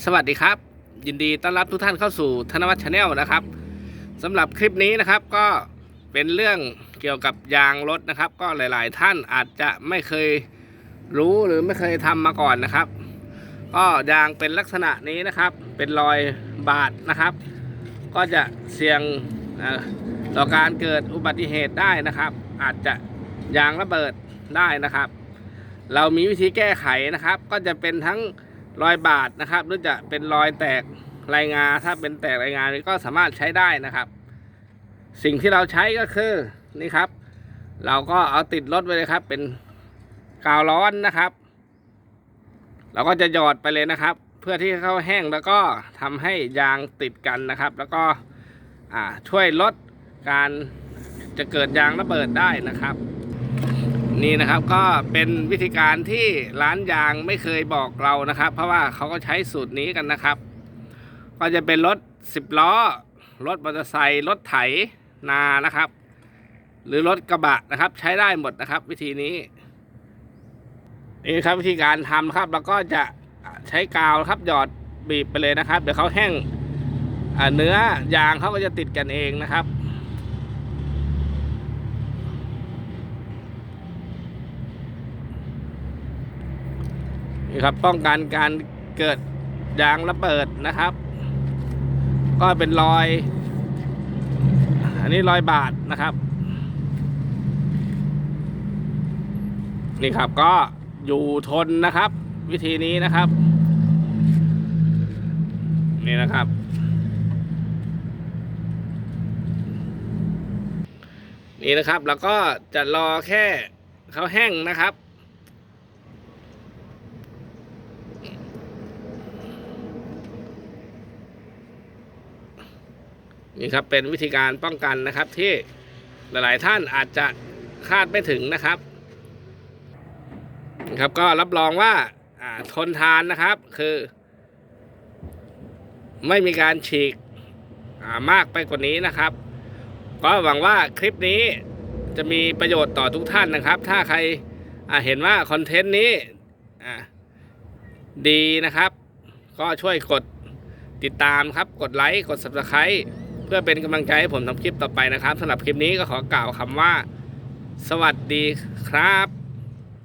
สวัสดีครับ ยินดีต้อนรับทุกท่านเข้าสู่ธนวัฒน์ชาแนลนะครับสำหรับคลิปนี้นะครับก็เป็นเรื่องเกี่ยวกับยางรถนะครับ ก็หลาย ๆ ท่านอาจจะไม่เคยรู้หรือไม่เคยทำมาก่อนนะครับ ก็ยางเป็นลักษณะนี้นะครับ เป็นรอยบาดนะครับ ก็จะเสี่ยงต่อการเกิดอุบัติเหตุได้นะครับ อาจจะยางระเบิดได้นะครับ เรามีวิธีแก้ไขนะครับ ก็จะเป็นทั้ง รอยบาดนะครับหรือจะเป็นรอยแตกรายงาถ้าเป็นแตกรายงานก็สามารถใช้ได้นะครับ สิ่งที่เราใช้ก็คือนี่ครับ เราก็เอาติดรถไว้เลยครับ เป็นกาวร้อนนะครับ เราก็จะหยอดไปเลยนะครับ เพื่อที่เขาแห้งแล้วก็ทำให้ยางติดกันนะครับ แล้วก็ช่วยลดการจะเกิดยางระเบิดได้นะครับ นี่นะครับก็เป็นวิธีการที่ร้านยางไม่เคยบอกเรานะครับ เพราะว่าเขาก็ใช้สูตรนี้กันนะครับ ก็จะเป็นรถสิบล้อ รถมอเตอร์ไซค์รถไถนานะครับ หรือรถกระบะนะครับ ใช้ได้หมดนะครับ วิธีนี้นี่ครับวิธีการทำครับแล้วก็จะใช้กาวครับหยอดบีบไปเลยนะครับ เดี๋ยวเขาแห้งเนื้อยางเขาก็จะติดกันเองนะครับ นี่ครับป้องกันการเกิดยางระเบิดนะครับ ก็เป็นรอย อันนี้รอยบาดนะครับ นี่ครับก็อยู่ทนนะครับ วิธีนี้นะครับ นี่นะครับนี่นะครับ แล้วก็จะรอแค่เขาแห้งนะครับ นี่ครับเป็นวิธีการป้องกันนะครับที่หลาย ๆ ท่านอาจจะคาดไม่ถึงนะครับนะครับก็รับรองว่าทนทานนะครับคือ ไม่มีการฉีกมากไปกว่านี้นะครับ ก็หวังว่าคลิปนี้จะมีประโยชน์ต่อทุกท่านนะครับ ถ้าใครเห็นว่าคอนเทนต์นี้ดีนะครับ ก็ช่วยกดติดตามครับ กดไลค์ กด subscribe พื่อเป็นกำลังใจให้ผมทำคลิปต่อไปนะครับสำหรับคลิปนี้ก็ขอกล่าวคำว่า สวัสดีครับ